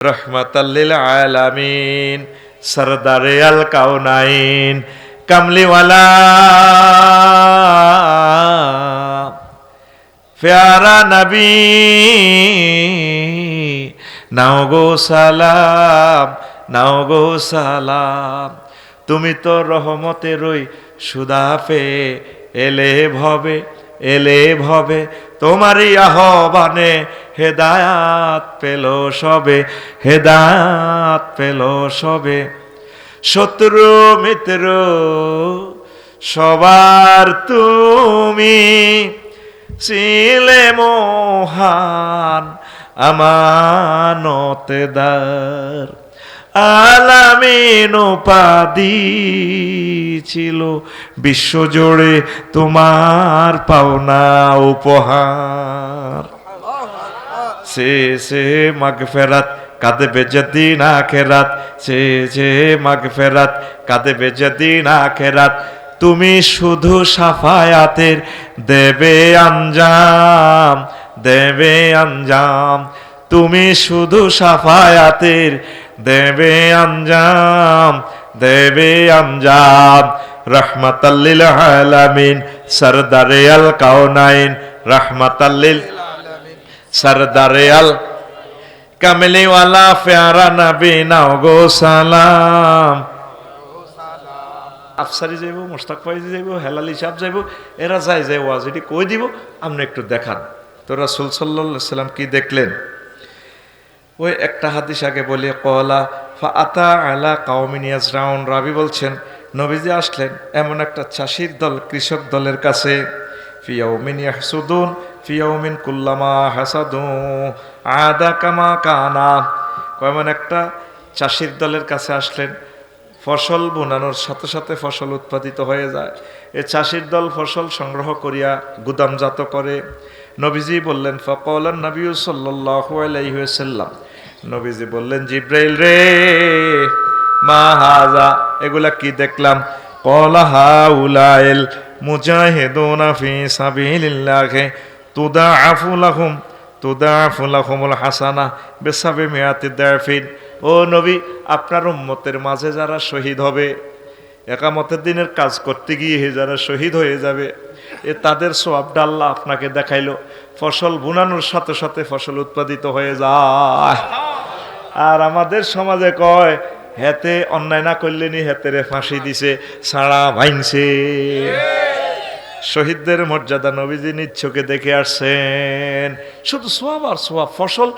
রহমাতাল্লিল আলামিন, সরদারে আল কাউনাইন, কামলিওয়ালা। প্যারা নবী, নাও গো সালাম, নাও গো সালাম। তুমি তো রহমতেরই সুদাফে এলে ভবে। এলে ভবে, তোমারই আহ্বানে হেদায়াত পেল সবে, হেদায়াত পেল সবে। শত্রু, মিত্র, সবার তুমি ছিলে মহান, আমানতেদার। আলামিন উপাধি ছিল। বিশ্বজুড়ে তোমার পাওনা উপহার। সে সে মাগ ফেরাত কাঁদে বেজদিন আখেরাত। সে সে মাগ ফেরাত কাঁদে বেজদিন আখেরাত। তুমি শুধু সাফায়াতের দেবে আঞ্জাম দেবে আঞ্জাম। তুমি শুধু সাফায়াতের দেবে আঞ্জাম দেবে আঞ্জাম। রহমাতাল্লিল আলামিন, সরদারে আল কাউনাইন রহমাতাল্লিল সরদারে আল কামলিওয়ালা, প্যারা নবী, নাও গো সালাম। আফসারি যাইব মোস্তাক ফাইজি যাইব, হেলালি সাহেব যাইব, এরা যাই যাই এটি কই দিব আপনি একটু দেখান। তো রাসুল সাল্লাহ সাল্লাম কি দেখলেন? ওই একটা হাদিস আগে বলি, কলা, ফা আতা আলা কাউমিন ইয়াজরাউন। রাবি বলছেন, নবীজি আসলেন এমন একটা চাষির দল, কৃষক দলের কাছে। ফিয়াউমিন ইয়াহসুদুন ফিয়াউমিন কুল্লামা হাসাদু, আদা কামা কানা। এমন একটা চাষির দলের কাছে আসলেন, ফসল বোনানোর সাথে সাথে ফসল উৎপাদিত হয়ে যায়। এ চাষির দল ফসল সংগ্রহ করিয়া গুদামজাত করে। নবীজি বললেন ফকলান নবী সাল্লাল্লাহু আলাইহি ওয়াসাল্লাম নবীজি বললেন, জিব্রাইল রে, মা হাজা, এগুলা কি দেখলাম? কলা হাউলাইল মুজাহিদুনা ফি সাবিলিল্লাহ তুদাআফু লাহুম, তুদাআফু লাহুমুল হাসানা বিসাবি মিয়াতি দাফিন ও নবী, আপনার উম্মতের মাঝে যারা শহীদ হবে, একামতের দিনের কাজ করতে গিয়ে যারা শহীদ হয়ে যাবে, এ তাদের সোয়াবটা আল্লাহ আপনাকে দেখাইলো। ফসল বুনানোর সাথে সাথে ফসল উৎপাদিত হয়ে যায়। আর আমাদের সমাজে কয়, হেতে অন্যায় না করলে করলেনি হেতেরে ফাঁসি দিছে, সাড়া ভাইনছে শহীদদের মর্যাদা নবীজি নিচ্ছকে দেখে আসছেন। শুধু সোয়াব আর সোয়াব, ফসল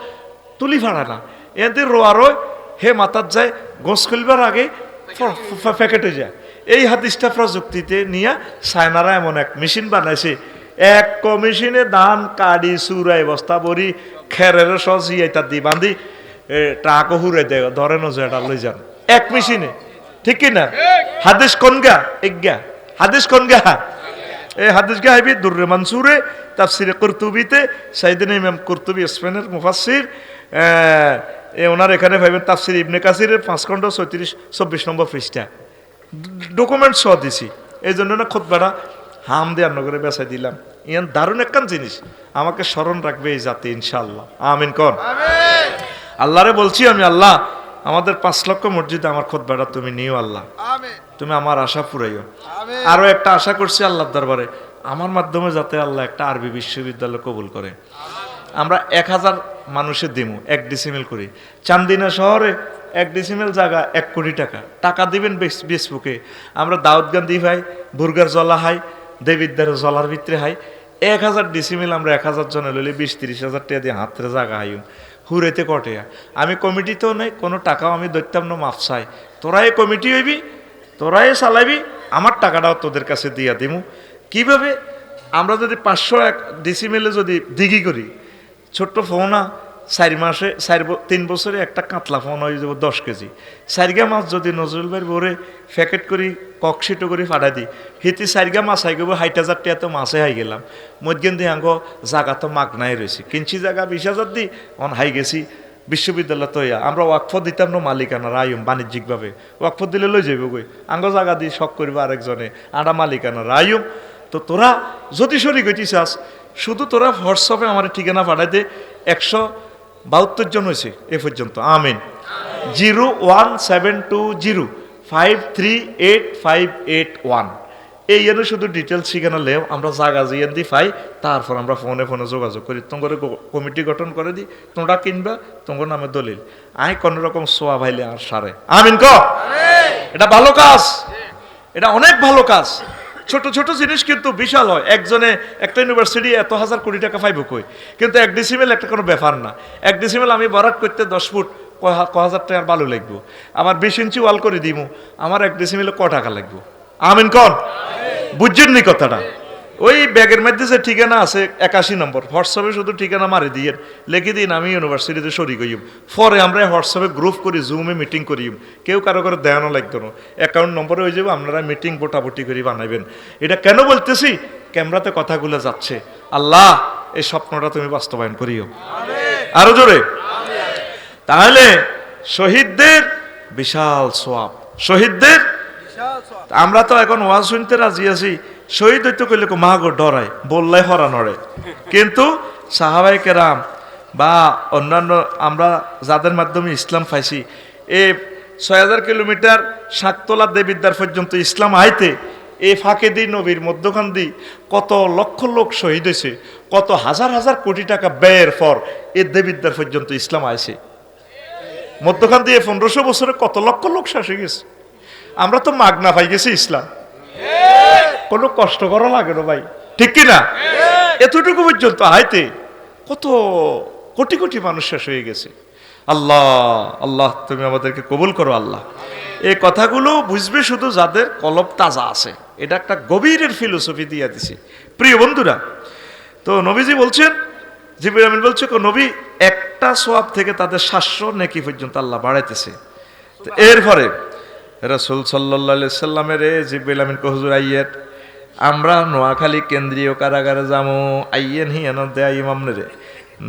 তুলি ভাড়া না, এদের রোয়া রয় হে মাতার যায়, গোস খুলবার আগে প্যাকেটে যায়। এই হাদিসটা প্রযুক্তিতে নিয়ে সায়নারা এমন এক মেশিন বানাইছে। এক কমিশনে ধান, কাড়ি, চুরাই, বস্তা, বড়ি, খেরের সজি এটা দি বান্ধি ট্রাকও হুরে দেয়, ধরে নজো এটা লই যান। এক মেশিনে, ঠিক কি না? হাদিস কোন গা এজ্ঞা হাদিস কোন গা এই হাদিস গা হাইবি দুর্রে মানসুরে, তাফসিরে কুরতুবিতে, সাইদিন ইমাম কুরতুবি স্পেনের মুফাসসির, এ ওনার এখানে ভাইবেন তাফসির ইবনে কাসিরের পাঁচ খণ্ড ছত্রিশ চব্বিশ নম্বর পৃষ্ঠা। ডকুমেন্ট সহ দিছি। এই জন্য না খোদবাটা হাম দেওয়ার নগরে বেসাই দিলাম। ইয়ান দারুণ একখান জিনিস। আমাকে স্মরণ রাখবে এই জাতি, ইনশাআল্লাহ। আমিন কর আল্লাহরে বলছি আমি আল্লাহ আমাদের পাঁচ লক্ষ মসজিদে আমার খোদবাটা তুমি নিও আল্লাহ। তুমি আমার আশা পুরাইও। আরও একটা আশা করছি আল্লাহর দরবারে আমার মাধ্যমে যাতে আল্লাহ একটা আরবি বিশ্ববিদ্যালয় কবুল করে। আমরা এক হাজার মানুষের দিমু এক ডিসিমেল করি। চান্দিনা শহরে এক ডিসিমেল জায়গা এক কোটি টাকা। টাকা দিবেন ফেসবুকে আমরা দাউদ গান্ধী ভাই বুর্গার জলা হাই দেবিদ্যার জলার ভিতরে হাই। এক হাজার ডিসিমেল আমরা এক হাজার জনে লইলে বিশ তিরিশ হাজার টাকা দিয়ে হাতের জায়গা হাইম হুরেতে কটে। আমি কমিটিতেও নেই, কোনো টাকাও আমি দৈতাম না মাফ চাই। তোরাই কমিটি হইবি, তোরাই চালাবি আমার টাকাটাও তোদের কাছে দিয়া দিমু। কীভাবে? আমরা যদি পাঁচশো এক ডিসিমেলে যদি দিঘি করি, ছোট্ট ফোনা চারি মাসে, চারি তিন বছরে একটা কাঁতলা ফোন হয়ে যাব দশ কেজি। চারিগা মাছ যদি নজরুল ভাই ভরে প্যাকেট করি ককশিটো করে ফাটাই দিই হিতি চারিগা মাছ হাই গেব ষাট হাজার টাকা তো মাছে হাই গেলাম। মধ্যেন দিয়ে আঙ্গ জাগা তো মাগ নাই রয়েছে। কিনছি জায়গা বিশ হাজার দি, অন হাই গেছি, বিশ্ববিদ্যালয় তো ইয়া। আমরা ওয়াকফ দিতাম না মালিকানা রায়ুম বাণিজ্যিকভাবে। ওয়াকফ দিলে লই যাবে গই আঙ্গ জায়গা দিয়ে শখ করবে আরেকজনে, আডা মালিকানা রায়ুম। তো তোরা যদি সরি চাস শুধু তোরা হোয়াটসঅ্যাপে আমার ঠিকানা পাঠাই দে, একশো বাহাত্তর জন হয়েছে এ পর্যন্ত। Amin. Zero one seven two zero five three eight five eight one. এই জন্য শুধু ডিটেলস শিখানো লেও আমরা জাগা জিয়ান দি পাই তারপর আমরা ফোনে ফোনে যোগাযোগ করি। তোমার কমিটি গঠন করে দিই তোমরা কিনবা তোমার নামে দলিল। আই কোন রকম সোয়া ভাইলে আর সারে। আমিন ক? এটা ভালো কাজ। এটা অনেক ভালো কাজ। ছোট ছোট জিনিস কিন্তু বিশাল হয়। একজনে একটা ইউনিভার্সিটি এত হাজার কোটি টাকা পাইব কই? কিন্তু এক ডিসিমেল একটা কোনো ব্যাপার না। এক ডিসিমেল আমি বরাদ করতে দশ ফুট ক হাজার টাকার বালু লাগবো। আমার বিশ ইঞ্চি ওয়াল করে দিব আমার এক ডিসিমেলে ক টাকা লাগবো? আমিন কন? বুঝছেন নি কথাটা? ওই ব্যাগের মধ্যে যে ঠিকানা আছে একাশি নম্বর। হোয়াটসঅ্যাপে শুধু ঠিকানা মারি দিয়ে লিখে দিন আমি ইউনিভার্সিটিতে সরি করিম পরে আমরা হোয়াটসঅ্যাপে গ্রুপ করি জুমে মিটিং করিম কেউ কারও করে দেয়ানো লাগতো না। অ্যাকাউন্ট নম্বরে হয়ে যাবে আপনারা মিটিং বোটাবুটি করে বানাবেন এটা কেন বলতেছি? ক্যামেরাতে কথাগুলো যাচ্ছে। আল্লাহ এই স্বপ্নটা তুমি বাস্তবায়ন করিও। আরও জোরে। তাহলে শহীদদের বিশাল সোয়াব। শহীদদের? আমরা তো এখন ওয়াজ শুনতে রাজি আছি। শহীদ হইতে কইলে গো ডরায় বললাই হরা নড়ে। কিন্তু সাহাবাই কেরাম বা অন্যান্য আমরা যাদের মাধ্যমে ইসলাম পাইছি, এ ছয় হাজার কিলোমিটার শাকতলা দেবিদ্যার পর্যন্ত ইসলাম আইতে এই ফাঁকে দি নবীর মধ্যখান দি কত লক্ষ লোক শহীদ হয়েছে, কত হাজার হাজার কোটি টাকা ব্যয়ের পর এ দেবিদ্যার পর্যন্ত ইসলাম আইছে। মধ্যখান দিয়ে পনেরোশো বছরে কত লক্ষ লোক শাসে গেছে আমরা তো মাগনা পাই গেছি ইসলাম। কোনো কষ্ট করা লাগে না ভাই। ঠিক কি না? এতটুকু পর্যন্ত হাইতে কত কোটি কোটি মানুষ শেষ হয়ে গেছে। আল্লাহ আল্লাহ তুমি আমাদেরকে কবুল করো আল্লাহ। এই কথাগুলো বুঝবে শুধু যাদের কলব তাজা আছে। এটা একটা গভীরের ফিলোসফি দিয়ে দিছে। প্রিয় বন্ধুরা তো নবীজি বলছেন জিবির আমিন বলছে কো নবী একটা সোয়াব থেকে তাদের সাতশো নেকি পর্যন্ত আল্লাহ বাড়াইতেছে। তো এরপরে রসুল সাল্লাহ সাল্লামের এ জিবিল আমিন কহজুর আইয়ের আমরা নোয়াখালী কেন্দ্রীয় কারাগারে যাব আইয়েন হিয়ান দেয় ইমামনে রে।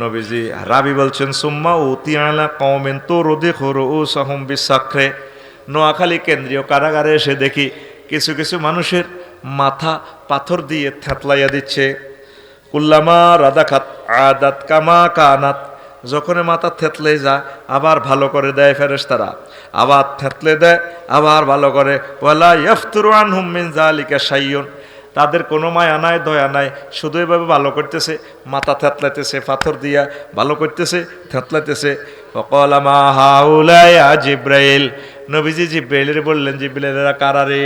নবীজি রাবি বলছেন, সুম্মা উতিয়ালা কমেন তো রোদে খোরো ও সাহম বিশ্বাক্ষরে নোয়াখালী কেন্দ্রীয় কারাগারে এসে দেখি কিছু কিছু মানুষের মাথা পাথর দিয়ে থ্যাতলাইয়া দিচ্ছে। কুল্লামা রাদাখাত আদাত কামা কানাত। যখন মাথা থেতলে যা আবার ভালো করে দেয় ফেরেশতারা। আবার থেতলে দেয়, আবার ভালো করে। ওয়ালা ইয়াফতুরু আনহুম মিন জালিকা শাইয়ুন তাদের কোনো মায়া নাই, দয়া নাই। শুধু এভাবে ভালো করতেছে, মাথা থেতলাইতেছে, পাথর দিয়া ভালো করতেছে, থেতলাইতেছে। অকলামা হাউলায়া জিব্রাইল। নবীজি জিব্রাইলের বললেন জিব্রাইলেরা কারারে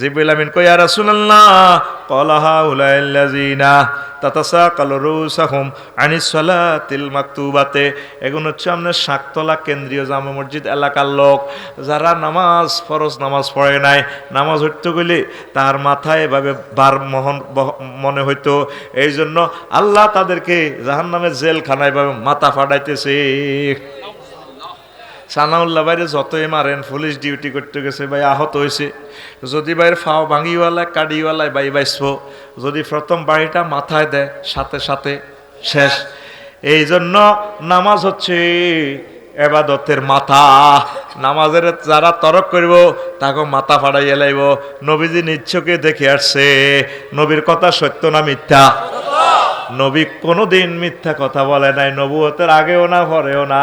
জিব্রাইল আমিন কই কইয়া রাসূলুল্লাহ কলা হাউলাইল্লাযিনা তাতাসাকালু রুসাহুম আনিস সালাতিল মাকতুবাতে। এগুলো হচ্ছে আপনার শাকতলা কেন্দ্রীয় জামা মসজিদ এলাকার লোক, যারা নামাজ, ফরজ নামাজ পড়ে নাই। নামাজ হইতে গেলে তার মাথায় এভাবে বার মহন মনে হইতো। এই জন্য আল্লাহ তাদেরকে জাহান নামের জেলখানায় এভাবে মাথা ফাটাইতেছে। সানাউল্লাহ বাইরে যতই মারেন, পুলিশ ডিউটি করতে গেছে, ভাই আহত হয়েছে। যদি বাইরে ফাও ভাঙিওয়ালায় কাডিওয়ালায় বাই বাইসব, যদি প্রথম বাড়িটা মাথায় দেয়, সাথে সাথে শেষ। এই জন্য নামাজ হচ্ছে এবাদতের মাথা। নামাজের যারা তরক করব তাকে মাথা ফাড়াইয়া লাইব। নবীজি নিচ্ছকে দেখে আসছে, নবীর কথা সত্য না মিথ্যা? নবী কোনোদিন মিথ্যা কথা বলে নাই, নবুয়তের আগেও না, পরেও না।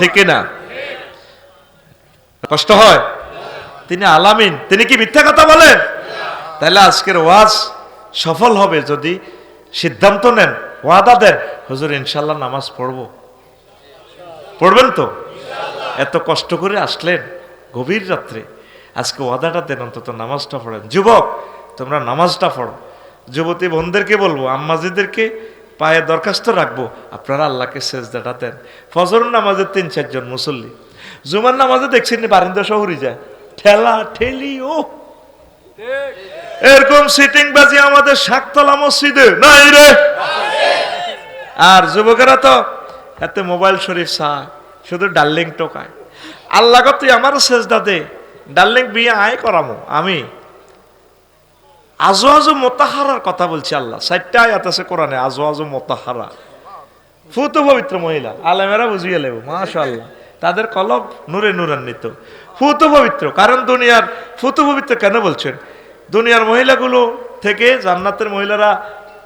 ঠিক না কষ্ট হয়? তিনি আলামিন। তিনি কি মিথ্যা কথা বলেন? তাহলে আজকের ওয়াজ সফল হবে যদি সিদ্ধান্ত নেন, ওয়াদা দেন, হুজুর ইনশাল্লাহ নামাজ পড়ব। পড়বেন তো? এত কষ্ট করে আসলেন গভীর রাত্রে। আজকে ওয়াদাটা দেন, অন্তত নামাজটা পড়েন। যুবক, তোমরা নামাজটা পড়ো। যুবতী বোনদেরকে বলব, আম্মাজিদেরকে পায়ে দরখাস্ত রাখব। আপনারা আল্লাহকে সেজদাটা দেন। ফজর নামাজের তিন চারজন মুসল্লি। জুমার নামাজে দেখছেন বারিন্দা শহরই যায়। ঠেলা ঠেলি, ও। এরকম সিটিং বাজি আমাদের শাকতলা মসজিদে। নাই রে। আর যুবকেরা তো এতে মোবাইল শরীফ চায়, শুধু ডার্লিং টোকায়। আল্লাহ তুই আমারও সেজদা দে, ডার্লিং বিয়ে আয় করামো, আমি। আজো আজো মোতাহারার কথা বলছি আল্লাহ, চারটা আয়াত আছে কোরআনে, আজো আজো মোতাহারা। ফুত পবিত্র মহিলা, আলেমেরা বুঝিয়ে লেব মাশাল্লাহ তাদের কলব নূরে নূরান্বিত। ফুত পবিত্র। কারণ দুনিয়ার ফুত পবিত্র কেন বলছেন? দুনিয়ার মহিলাগুলো থেকে জান্নাতের মহিলারা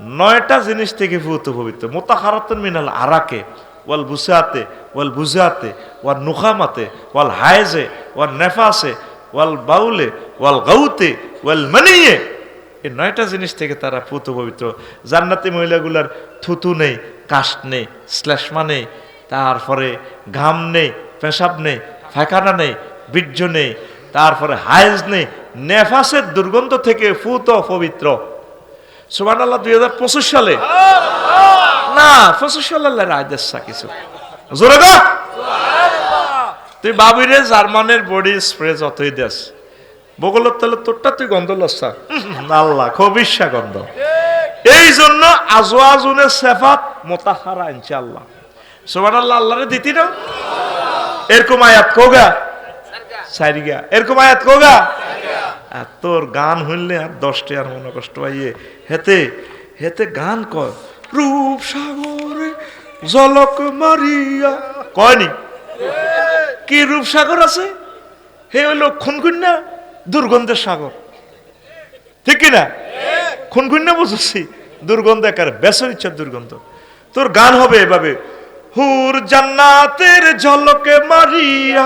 নয়টা জিনিস থেকে ফুত পবিত্র। মোতাহারাতুন মিনাল আরাকে, ওয়াল বুসাতে, ওয়াল বুজাতে, ওয়াল নুখামাতে, ওয়াল হায়েজে, ওয়াল নেফাসে, ওয়াল বাউলে, ওয়াল গাউতে, ওয়াল মানিয়ে এই নয়টা জিনিস থেকে তারা পুত পবিত্র। জান্নাতি মহিলাগুলার থুতু নেই কাষ্ট নেই, শ্লেষ্মা নেই তারপরে ঘাম নেই, পেশাব নেই, ফাঁকানা নেই, বীর্য নেই, তারপরে হায়েজ নেই, নেফাসের দুর্গন্ধ থেকে ফুত পবিত্র সুবান আল্লাহ দুই হাজার পঁচিশ সালে। না, পঁচিশ সালে রায় দেশা কিছু। জোরে গো তুই বাবিরে জার্মানের বডি স্প্রে যতই দেশ বগলত তাহলে তোরটা তুই গন্ধ লসা আল্লাহ খবিসা গন্ধ। এই জন্য আজওয়াজুনে সেফাত মোতাহারা, ইনশাআল্লাহ। সুবান আল্লাহ আল্লাহরে দিতি না? এরকম আয়াত কোগা সাইরিগা এরকম আয়াত কোগা তোর গান হইলে আর দশটি আর মনে কষ্ট পাইয়ে হেতে হেতে গান কয়, রূপ সাগরে, জলক মারিয়া। কয়নি? কি রূপ সাগর আছে? হে হইল খুনখুন্না, দুর্গন্ধের সাগর। ঠিক কি না? খুনখুন্না বুঝছি, দুর্গন্ধ একার বেসর ইচ্ছার দুর্গন্ধ। তোর গান হবে এভাবে হুর জান্নাতের ঝলকে মারিয়া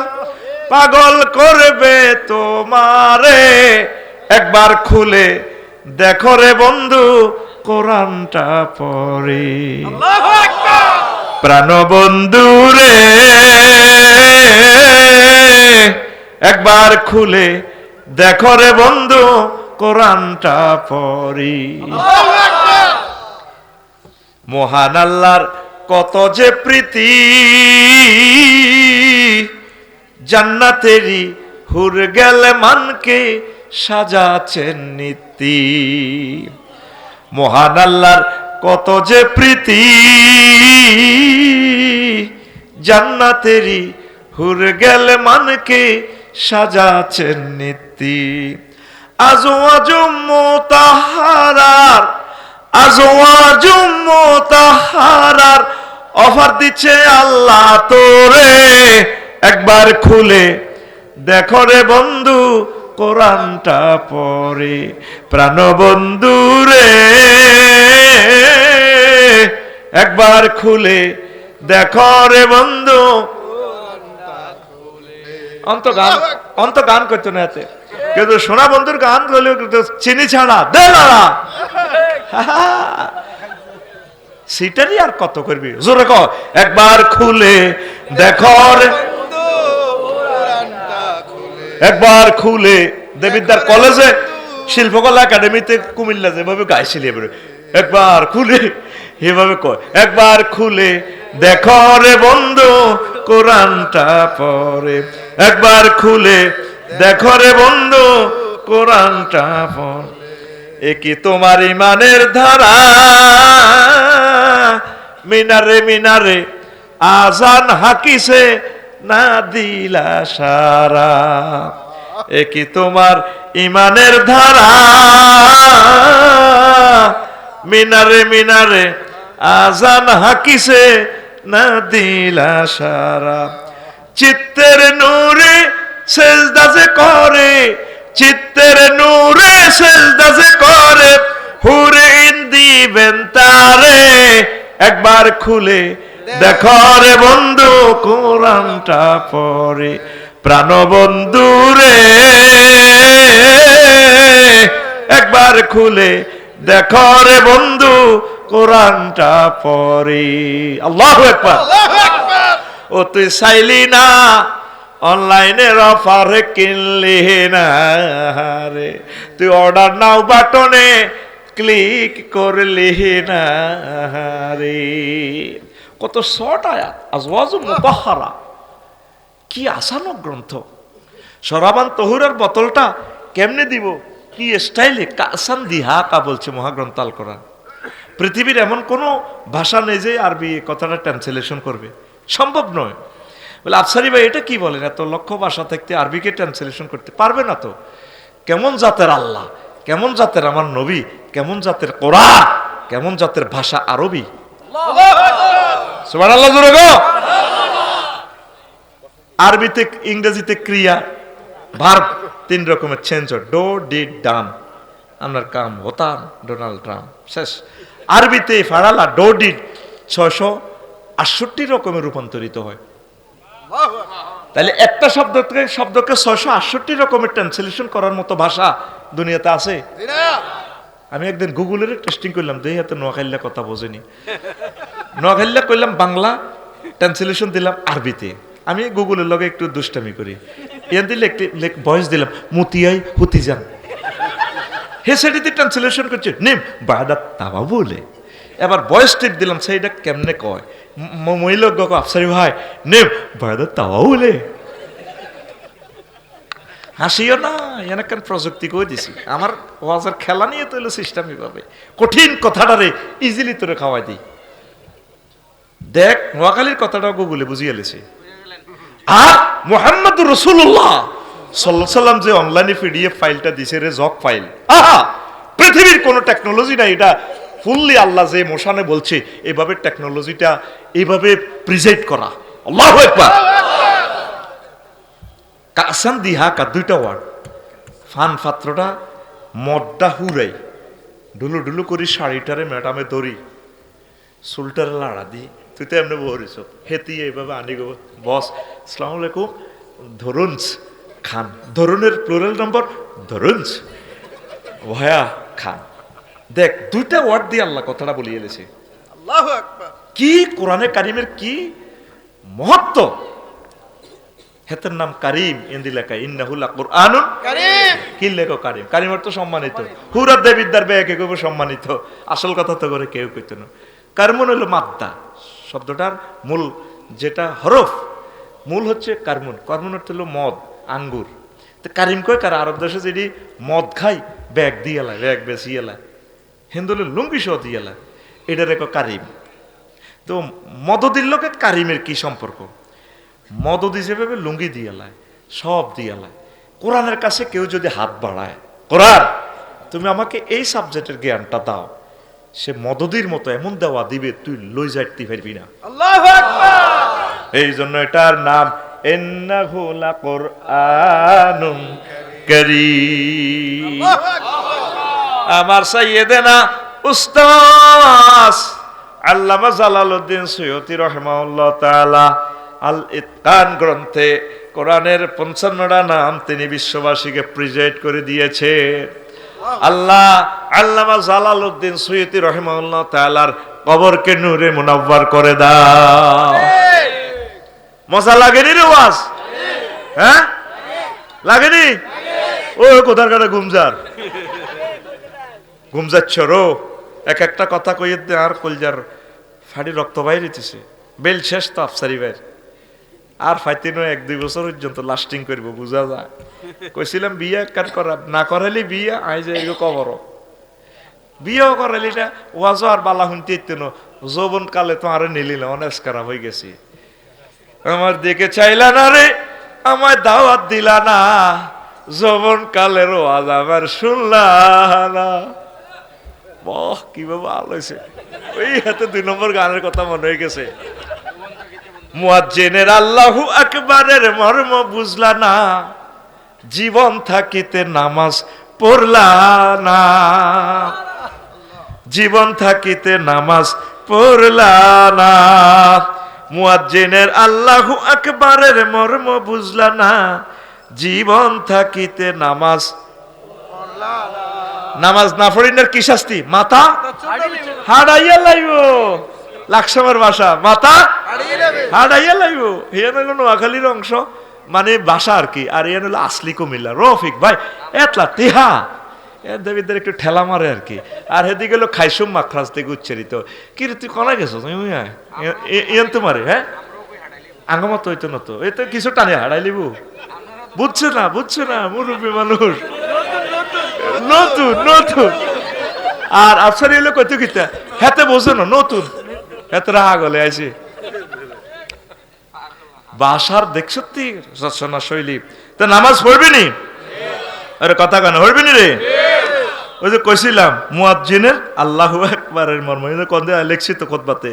পাগল করবে তোমারে। একবার খুলে দেখো রে বন্ধু কোরআনটা পড়ে। প্রাণ বন্ধু রে একবার খুলে দেখো রে বন্ধু কোরআনটা পড়ি। মহান আল্লাহর কত যে প্রীতি। জান্নাতেরই হুর গেলে মানকে সাজাছেন নীতি মহান আল্লাহর কত যে প্রীতি। জান্নাতেরি হুর গেলে মানকে সাজাছেন নীতি আজো আজো মোতাহারার আজো আজো মোতাহারার অফার দিচ্ছে আল্লাহ তোরে। একবার খুলে দেখো রে বন্ধু, কোরআনটা পড়ে, প্রাণ বন্ধু রে। একবার খুলে দেখো রে বন্ধু অন্ত গান অন্ত গান করতো না এতে। কিন্তু সোনা বন্ধুর গান করলেও কিন্তু চিনি ছাড়া দে সিটারই আর কত করবি? জোরে ক একবার খুলে দেখো একবার খুলে দেবিদ্যার কলেজে শিল্পকলা একাডেমিতে কুমিল্লা যেভাবে গাইছিল এবারে একবার খুলে এভাবে কয় একবার খুলে দেখো রে বন্ধু কোরআনটা পরে একবার খুলে দেখো রে বন্ধু, কোরআনটা পর এ কি তোমার ইমানের ধারা? মিনারে মিনারে আজান হাকিছে না দিলা সারা। এ কি তোমার ইমানের ধারা? মিনারে মিনারে আজান হাকিছে না দিলা সারা চিত্তের নূরে সেজদা যে করে, চিত্তের নূরে সেজদা যে করে হুরে দিবেন তারে, একবার খুলে দেখো রে বন্ধু কোরআনটা পরে প্রাণ বন্ধু রে, একবার খুলে দেখো রে বন্ধু কোরআনটা পরে আল্লাহ একবার ও তুই চাইলি না অনলাইনের অফার কিনলি না রে। তুই অর্ডার নাও বাটনে ক্লিক করলি না রে। কত শর্ট আয়াত আজওয়াজ মুতাহারা। কি আসানো গ্রন্থ। সরাবান তহুরের বোতলটা কেমনে দিব? কি স্টাইলে কাসান দিহা কা বলছে মহাগ্রন্থ আল পৃথিবীর এমন কোনো ভাষা নেই যে আরবি কথাটা ট্রান্সলেশন করবে। সম্ভব নয়। বলে, আফসারি ভাই, এটা কি বলেন? এত লক্ষ ভাষা থাকতে আরবিকে ট্রান্সলেশন করতে পারবে না তো? কেমন জাতের আল্লাহ? কেমন জাতের আমার নবী? কেমন জাতের কোরআন? কেমন জাতের ভাষা আরবি? আরবিতে, ইংরেজিতে ক্রিয়া। ভার্ব তিন রকমের চেঞ্জ ডো ডিড ডান। আপনার কাম হতাম, ডোনাল্ড ট্রাম্প। শেষ। আরবিতে ফাড়ালা ডো ডিড ছশো আটষট্টি রকমের রূপান্তরিত হয়। তাহলে একটা শব্দকে শব্দকে ছয়শো আটষট্টি রকমের ট্রান্সলেশন করার মতো ভাষা দুনিয়াতে আছে? আমি একদিন গুগলের টেস্টিং করলাম, দেই হাতে নোয়াখাইল্লা কথা বোঝেনি। নোয়াখাইল্লা করলাম বাংলা ট্রান্সলেশন দিলাম আরবিতে। আমি গুগলের লগে একটু দুষ্টামি করি। এর দিলে একটি ভয়েস দিলাম, মুতিয়াই হুতি যান হে সেটিতে ট্রান্সলেশন করছে, নিম বাদা তাবা বলে এবার বয়স টিপ দিলাম, সেইটা কেমনে কয়? মহিলা আফসারি ভাই, নিম বাদা তাবা বলে হাসিও না এনেকান প্রযুক্তি কই দিছি? আমার ওয়াজের খেলা নিয়ে তো সিস্টেম এভাবে। কঠিন কথাটারে ইজিলি তোরে খাওয়াই দিই। দেখ, নোয়াখালীর কথাটাও গুগলে বুঝিয়ে লেছে। আর মোহাম্মদ রসুল্লাহ সাল্লাহ সাল্লাম যে অনলাইনে পিডিএফ ফাইলটা দিছে রে জক ফাইল আহা! পৃথিবীর কোনো টেকনোলজি নাই, এটা ফুললি আল্লাহ যে মোশানে বলছে, এভাবে টেকনোলজিটা এইভাবে প্রিজাইড করা। আল্লাহ একবার কাসান দিহা কা দুইটা ওয়ার্ড ফান পাত্রটা মদটা হুরাই। ডুলু ডুলু করি শাড়িটারে ম্যাডামে দড়ি চুলটারে লাড়া দি। তুই তো এমনি বহরিস হেতি এইভাবে আনি গো বস সালাম আলাইকুম ধরুনস খান ধরুনের প্লোরাল নম্বর ধরুনস ভয়া খান দেখ দুইটা ওয়ার্ড দিয়ে আল্লাহ কথাটা বলিয়ে এলেছে কি কোরআনে কারিমের কি মহত্ব হেতের নাম কারিম এন্দি লেখা ইন্নাহুল্লাহ কোরআনুন কারীম কি লেখো কারিম কারিম অর্থ সম্মানিত হুরার দেবিদ্যার ব্যয় কে সম্মানিত আসল কথা তো করে কেউ কইত না কারমন হলো মাদ্দা শব্দটার মূল, যেটা হরফ, মূল হচ্ছে কারমুন। কারমুন অর্থ হলো মদ, আঙ্গুর। তো কারিম কয় কার আরব দেশে যেটি মদ খাই ব্যাগ দিয়ে এলায়, ব্যাগ বেশি এলায়। হিন্দু লুঙ্গি সহ দিয়ে এলায়। এটা রেখো কারিম। তো মদদির লোকে কারিমের কি সম্পর্ক? মদদ হিসেবে লুঙ্গি দিয়ে এলায়, সব দিয়ে এলায়। কোরআনের কাছে কেউ যদি হাত বাড়ায়, কোরআন, তুমি আমাকে এই সাবজেক্টের জ্ঞানটা দাও। সে মদদির মতো এমন দেওয়া দিবে তুই লই যাইতে পারবি না। এই জন্য এটার নাম আমার সাইয়েদেনা উস্তাজ আল্লামা জালালউদ্দিন সৈয়দি রহমাউল্লাহ তাআলা আল ইতকান গ্রন্থে কোরআনের পঞ্চান্নটা নাম তিনি বিশ্ববাসীকে প্রিজাইড করে দিয়েছে আল্লাহ আল্লামা জালালউদ্দিন সৈয়দি রহমাউল্লাহ তাআলার কবরকে নূরে মুনাব্বার করে দাও। মজা লাগেনি রে ওয়াজ? হ্যাঁ? লাগেনি? ও কোথার কাটা গুমজার? ঘুম যাচ্ছ রো। এক একটা কথা কইয়ে দে আর কলজার ফাড়ি রক্ত বাইরেছে বেল শেষ তো আফসারি ভাইয়ের। আর ফাইতিনো এক দুই বছর পর্যন্ত লাস্টিং করব, বুঝা যায়। কইছিলাম, বিয়ে কার করা? না করালি বিয়ে, আই যে কবর। বিয়েও করালি এটা ওয়াজও আর বালা শুনতে ইত্যেন যৌবন কালে তো আরে নিলি না, অনেক খারাপ হয়ে গেছি। আমার দিকে চাইলা না রে, আমায় দাওয়াত দিলা না। যৌবন কালের ওয়াজ আমার শুনলা না। বাহ কীভাবে হয়েছে ওই হাতে দুই নম্বর গানের কথা মনে হয়ে গেছে। মুয়াজ্জিনের আল্লাহু আকবারের মর্ম বুঝলা না। জীবন থাকিতে নামাজ পড়লা না। জীবন থাকিতে নামাজ পড়লা না। মুয়াজ্জিনের আল্লাহু আকবারের মর্ম বুঝলা না। জীবন থাকিতে নামাজ নামাজ না পড়িনার কি শাস্তি? মাথা হাড়াইয়া লাইব। লাকসামের বাসা মাথা হাড়াইয়া লাইব। হিয়ান হলো নোয়াখালীর অংশ। মানে বাসা আর কি। আর ইয়ান হলো আসলি কুমিল্লা। রফিক ভাই এতলা তিহা। এ দেবীদের একটু ঠেলা মারে আর কি। আর হেদিকে হলো খাইসুম মাখরাজ থেকে উচ্চারিত। কি তুই কনা গেছো তুমি ইয়ান তোমারে হ্যাঁ? আঙ্গমত হইতো না তো। এই তো কিছু টানে হাড়াই লিবু। বুঝছে না বুঝছে না মুরব্বী মানুষ। নতুন নতুন। আর আফসারি হলো কত কিতা? হাতে বোঝো না নতুন। হাতে রাহা গলে আছে বাসার দেখছ তুই রচনা শৈলী। তা নামাজ পড়বি নি? আরে কথা কেন পড়বি নি রে? ওই যে কইছিলাম, মুয়াজ্জিনের আল্লাহ একবারের মর্ম। কন্দে লেখছি তো খোদবাতে,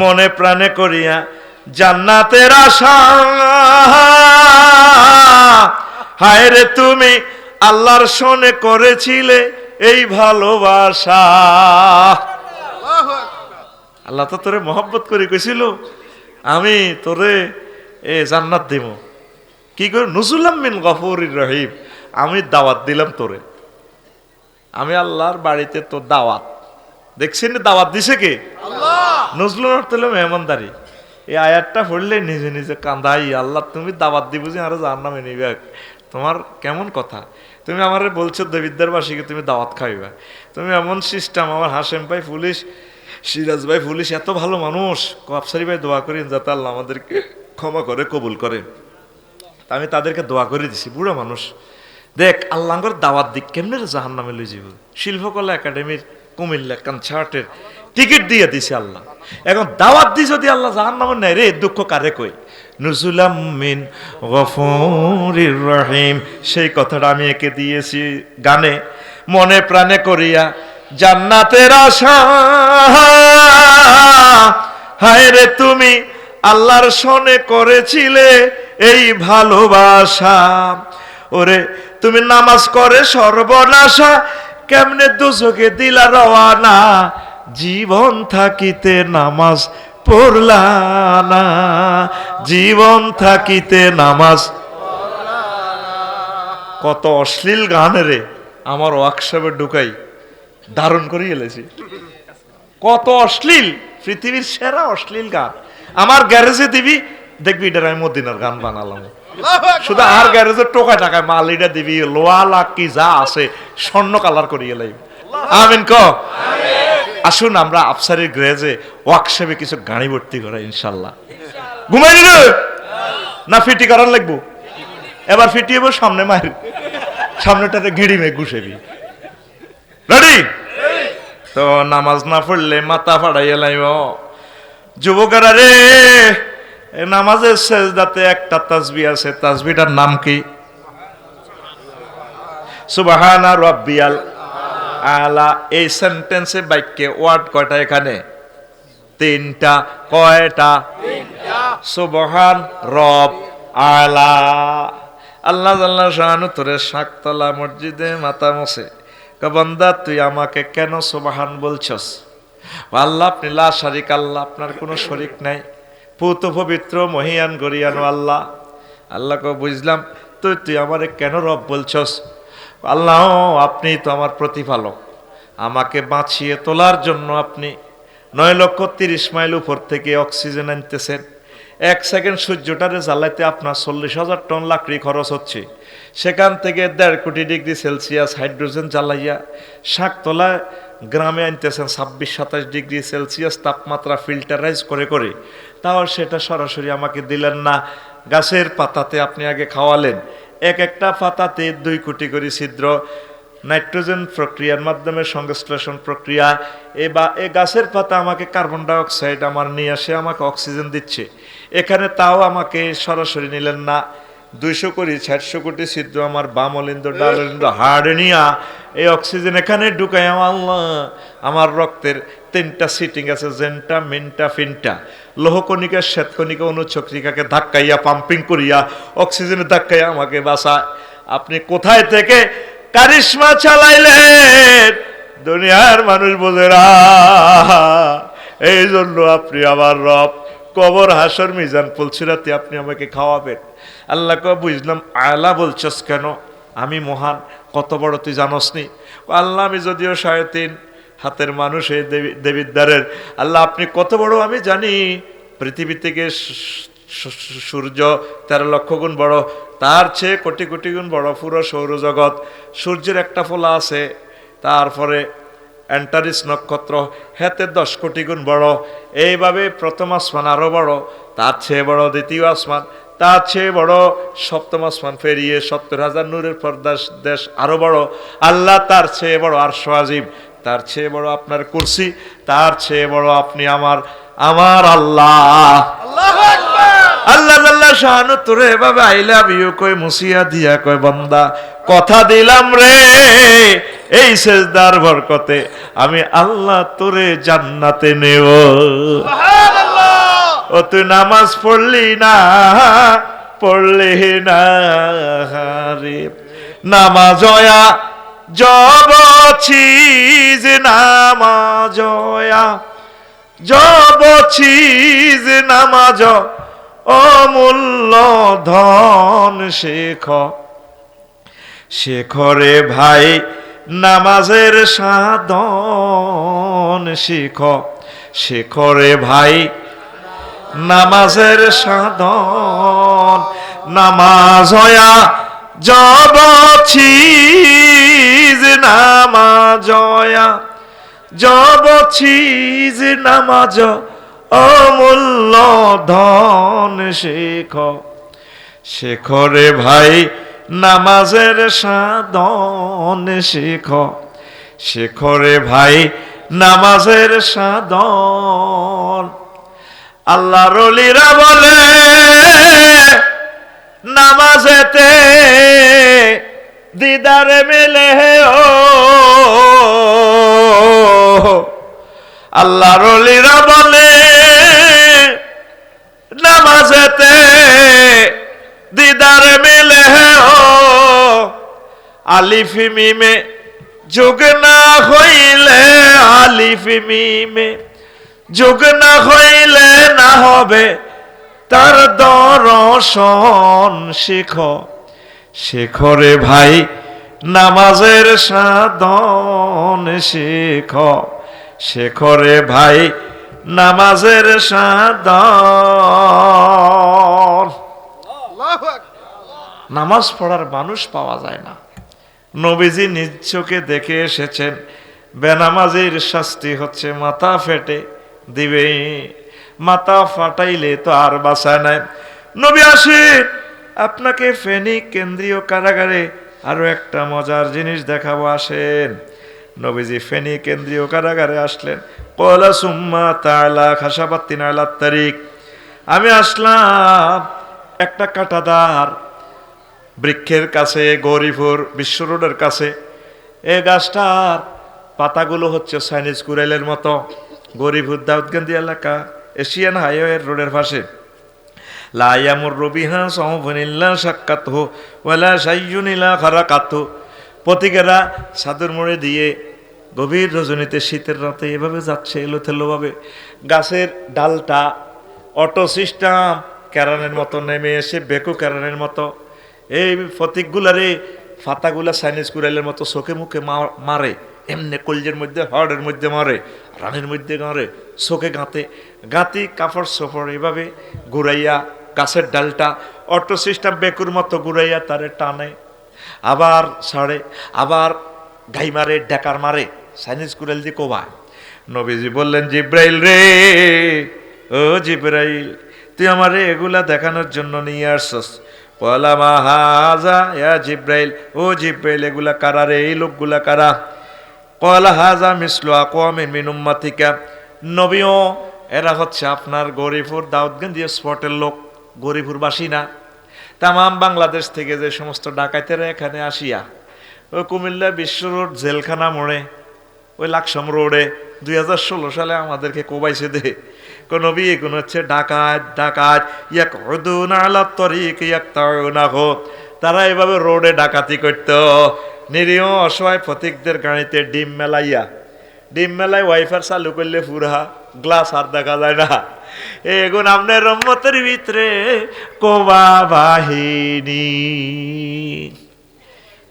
মনে প্রাণে করিয়া জান্নাতের আশা। হায় রে, তুমি আল্লাহর শোনে করেছিলে এই ভালোবাসা। আল্লাহু তো তোরে মহব্বত করে কইছিল আমি তোরে এ জান্নাত দিব কি করে? নজুলাম মিন গফুরির রহিম। আমি দাওয়াত দিলাম তোরে। আমি আল্লাহর বাড়িতে তোর দাওয়াত। দেখছেন না দাওয়াত দিছে কে? নজরুল হলো মেহমানদারি। এই আয়াতটা পড়লে নিজে নিজে কান্দাই আল্লাহ তুমি দাওয়াত দিব যে আরও জাহার নামে নিবে। তোমার কেমন কথা? তুমি আমারে বলছো দেবিদ্যারবাসীকে তুমি দাওয়াত খাইবা। তুমি এমন সিস্টেম আমার হাসেম পাই পুলিশ সিরাজ ভাই পুলিশ এত ভালো মানুষ কপসারি ভাই দোয়া করেন যাতে আল্লাহ আমাদেরকে ক্ষমা করে, কবুল করে। আমি তাদেরকে দোয়া করে দিছি, বুড়ো মানুষ। দেখ, আল্লাহর দাওয়াত দিক কেমনে জাহান নামে লই যাব শিল্পকলা একাডেমির কুমিল্লা কনসার্টের টিকিট দিয়ে দিছে আল্লাহ। এখন দাওয়াত দি যদি আল্লাহ জাহান নামে নেয় রে, দুঃখ কারে কই নুজুলাম মিন গফুরির রহিম, সেই কথাটা আমি একে দিয়েছি গানে। মনে প্রাণে করিয়া জান্নাতের আশা। হায় রে তুমি, আল্লাহর সনে করেছিলে এই ভালোবাসা। ওরে, তুমি নামাজ করে সর্বনাশা, কেমনে দুচোখে দিলা রওয়ানা? জীবন থাকিতে নামাজ পড়লা না। জীবন থাকিতে নামাজ কত অশ্লীল গান রে, আমার ওয়ার্কশপে ঢুকাই, দারুণ করে এলেছি। কত অশ্লীল। পৃথিবীর সেরা অশ্লীল গান। আমার গ্যারেজে দিবি, দেখবি এটা আমি মদিনার গান বানালাম। শুধু আর গ্যারেজে টোকা টাকায় মাল এটা দিবি, লোয়া লাকি যা আছে, স্বর্ণ কালার করিয়ে লাই আমিন ক? আসুন আমরা আফসারের গ্যারেজে ওয়ার্কশপে কিছু গাড়ি ভর্তি করা ইনশাল্লাহ। ঘুমাই দিল না ফিটি করার লাগবো? এবার ফিটিয়ে সামনে মায়ের, সামনেটাতে গিড়ি মেয়ে ঘুষেবি রেডি তো নামাজ না পড়লে মাথা ফাড়াইয়া লাইব। যুবকেরা রে নামাজের শেষদাতে একটা তাজবি আছে তাজবিটার নাম কি? সুবাহানা রব্বিয়াল আলা, এই সেন্টেন্সে বাক্যে ওয়ার্ড কয়টা এখানে? তিনটা, কয়টা? সুবহান রব আলা। আল্লাহ আল্লাহ শাহানু তোরে শাকতলা মসজিদে মাতা মসে বন্দা, তুই আমাকে কেন সুবাহান বলছস? আল্লাহ, আপনি লা শারিক আল্লাহ, আপনার কোনো শরিক নাই। পুত পবিত্র, মহিয়ান, গরিয়ান আল্লাহ। আল্লাহকে বুঝলাম তুই তুই আমারে কেন রব বলছস? আল্লাহ, আপনি তো আমার প্রতিপালক। আমাকে বাঁচিয়ে তোলার জন্য আপনি নয় লক্ষ তিরিশ মাইল উপর থেকে অক্সিজেন আনতেছেন। এক সেকেন্ড সূর্যটারে জ্বালাইতে আপনার চল্লিশ হাজার টন লাকড়ি খরচ হচ্ছে। সেখান থেকে দেড় কোটি ডিগ্রি সেলসিয়াস হাইড্রোজেন জ্বালাইয়া শাকতলায় গ্রামে আনতেছেন ছাব্বিশ সাতাশ ডিগ্রি সেলসিয়াস তাপমাত্রা ফিল্টারাইজ করে করে। তাও সেটা সরাসরি আমাকে দিলেন না। গাছের পাতাতে আপনি আগে খাওয়ালেন। এক একটা পাতাতে দুই কোটি করে ছিদ্র, নাইট্রোজেন প্রক্রিয়ার মাধ্যমে সংশ্লেষণ প্রক্রিয়া, এ বা এ গাছের পাতা আমাকে কার্বন ডাইঅক্সাইড আমার নিয়ে আসে আমাকে অক্সিজেন দিচ্ছে। এখানে তাও আমাকে সরাসরি নিলেন না। দুইশো কোটি, চারশো কোটি ছিদ্র আমার বামলিন্দ ডালিন্দ হাড় নিয়া এই অক্সিজেন এখানে ঢুকাই আমার আমার রক্তের তিনটা সিটিং আছে, জেনটা, মিনটা, ফিনটা। লোহকণিকা, শ্বেতকণিকা অনুচক্রিকাকে ধাক্কাইয়া পাম্পিং করিয়া, অক্সিজেনে ধাক্কাইয়া আমাকে বাসায় আপনি কোথায় থেকে কারিশ্মা চালাইলেন? দুনিয়ার মানুষ বোঝে না। এই জন্য আপনি আমার রব। কবর হাসর মিজান পুলসিরাতে আপনি আমাকে খাওয়াবেন। আল্লাহকে বুঝলাম আয়লা বলছস কেন? আমি মহান, কত বড় তুই জানস নি আল্লাহ, আমি যদিও সাড়ে তিন হাতের মানুষ এই দেবী, দেবিদ্বারের। আল্লাহ, আপনি কত বড় আমি জানি। পৃথিবী থেকে সূর্য তেরো লক্ষ গুণ বড়, তার চেয়ে কোটি কোটি গুণ বড় পুরো সৌরজগৎ। সূর্যের একটা ফোলা আছে, তারপরে অ্যান্টারিস নক্ষত্র হেতে দশ কোটি গুণ বড়। এইভাবে প্রথম আসমান আরও বড় তার চেয়ে বড় দ্বিতীয় আসমান তার চেয়ে বড় সপ্তম আসমান ফেরিয়ে সত্তর হাজার নূরের পর্দাস দেশ আরও বড়। আল্লাহ তার চেয়ে বড় আর আজিম তার চেয়ে বড় আপনার কুরসি তার চেয়ে বড় আপনি আমার আমার আল্লাহ। আল্লাহু আল্লাহ আল্লাহ শাহানু তোরে এভাবে আই লাভ ইউ কই মুসিয়া দিয়া কয় বন্দা কথা দিলাম রে এই সেজদার বরকতে আমি আল্লাহ তোরে জান্নাতে নেব। ও তুই নামাজ পড়লি না পড়লি না রে নামাজয়া জব চিজ নামাজয়া জব চিজ নামাজ অমূল্য ধন শেখ শেখরে ভাই নামাজের সাধন শিখ। শেখরে ভাই। নামাজের সাধন। নামাজ হয়া জব চিজ নামাজ জব চিজ নামাজ অমূল্য ধন শেখ। শেখরে ভাই। নামাজের সাধন শেখ। শেখরে ভাই, নামাজের সাধন। আল্লাহ রলিরা বলে, নামাজেতে দিদারে মেলে ও। আল্লাহ রলিরা বলে, নামাজেতে দিদারে মিলে ও আলিফ মিমে যোগ না হইলে, আলিফ মিমে যোগ না হইলে না হবে তার দর্শন শিখ। শেখরে ভাই নামাজের সাধন শেখ। শেখরে ভাই নামাজের সাধন নামাজ পড়ার মানুষ পাওয়া যায় না। নবীজি নিজ চোখে দেখে এসেছেন, বেনামাজির শাস্তি হচ্ছে মাথা ফেটে দিবে। মাথা ফাটাইলে তো আর বাসায় নাই। নবী আসেন আপনাকে ফেনী কেন্দ্রীয় কারাগারে আরও একটা মজার জিনিস দেখাবো, আসেন। নবীজি ফেনী কেন্দ্রীয় কারাগারে আসলেন। কলা সুম্মা তালা খাসাবাত্তিন আলাত তারিখ। আমি আসলাম একটা কাটাদার বৃক্ষের কাছে, গৌরীপুর বিশ্ব রোডের কাছে এ গাছটার পাতাগুলো হচ্ছে চাইনিজ কুরাইলের মতো, গৌরীপুর দাউদগঞ্জি এলাকা, এশিয়ান হাইওয়ে রোডের পাশে। লায়ামুর রবিহা সমভনিল্লা সাক্ষাৎ হো ওয়ালা সাইয়ুনিলা খারাকাত পথিকেরা সাদুর মোড়ে দিয়ে গভীর রজনীতে শীতের রাতে এভাবে যাচ্ছে এলোথেলোভাবে। গাছের ডালটা, অটো সিস্টেম ক্যারানের মতো নেমে এসে, বেকু ক্যারানের মতো। এই ফতিকগুলারে ফাতাগুলা চাইনিজ কুড়াইলের মতো চোখে মুখে মারে। এমনি কলজের মধ্যে, হড়ের মধ্যে মারে, রানের মধ্যে মারে চোখে গাঁতে। গাঁতি কাপড় সোপড় এভাবে ঘুরাইয়া গাছের ডালটা, অটো সিস্টেম বেকুর মতো ঘুরাইয়া তারে টানে। আবার ছাড়ে, আবার গাই মারে, ডেকার মারে। চাইনিজ কুড়াইল দিয়ে কোবায়। নবীজি বললেন, জিব্রাইল রে, ও জিব্রাইল তুই আমারে এগুলা দেখানোর জন্য নিয়ে আসছস। পয়লা মাহাজা ইয়া জিব্রাইল, ও জিব্রাইল, এগুলা কারা রে? এই লোকগুলা কারা? কয়লা হাজা মিসলো আকোয়ামিন মিন উম্মাতিকা। নবীও, এরা হচ্ছে আপনার গরিপুর দাউদগঞ্জ স্পটের লোক গরিপুরবাসী না তামাম বাংলাদেশ থেকে যে সমস্ত ডাকাতেরা এখানে আসিয়া ওই কুমিল্লা বিশ্ব রোড জেলখানা মোড়ে, ওই লাকসাম রোডে দুই হাজার ষোলো সালে আমাদেরকে কোবাইছে দে। কোন বিয়ে কোন হচ্ছে ডাকাত ডাকাত ইয়াক হদুন আলা তরিক ইয়াক না হো তারা এভাবে রোডে ডাকাতি করত। নিরীহ অসহায় প্রতীকদের গাড়িতে ডিম মেলাইয়া। ডিম মেলায় ওয়াইফার চালু করলে পুরা গ্লাস আর দেখা যায় না। এগুন আপনার রম্মতের ভিতরে, কোবা বাহিনী।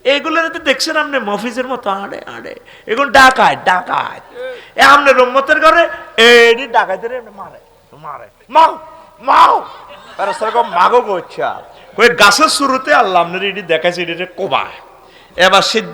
এগুলো তো দেখছেন আপনি মফিজের মতো, আড়ে আড়ে। এগুলো ডাকায় ডাকায়। এ আপনি রম্মতের ঘরে, এডি ডাকাইতে মারে মারে। মাও মাও সেরকম মাগো করছে কই গাছের শুরুতে আল্লাহ আপনার এটি দেখাইছে এটি কোবায়। এবার সিদ্ধ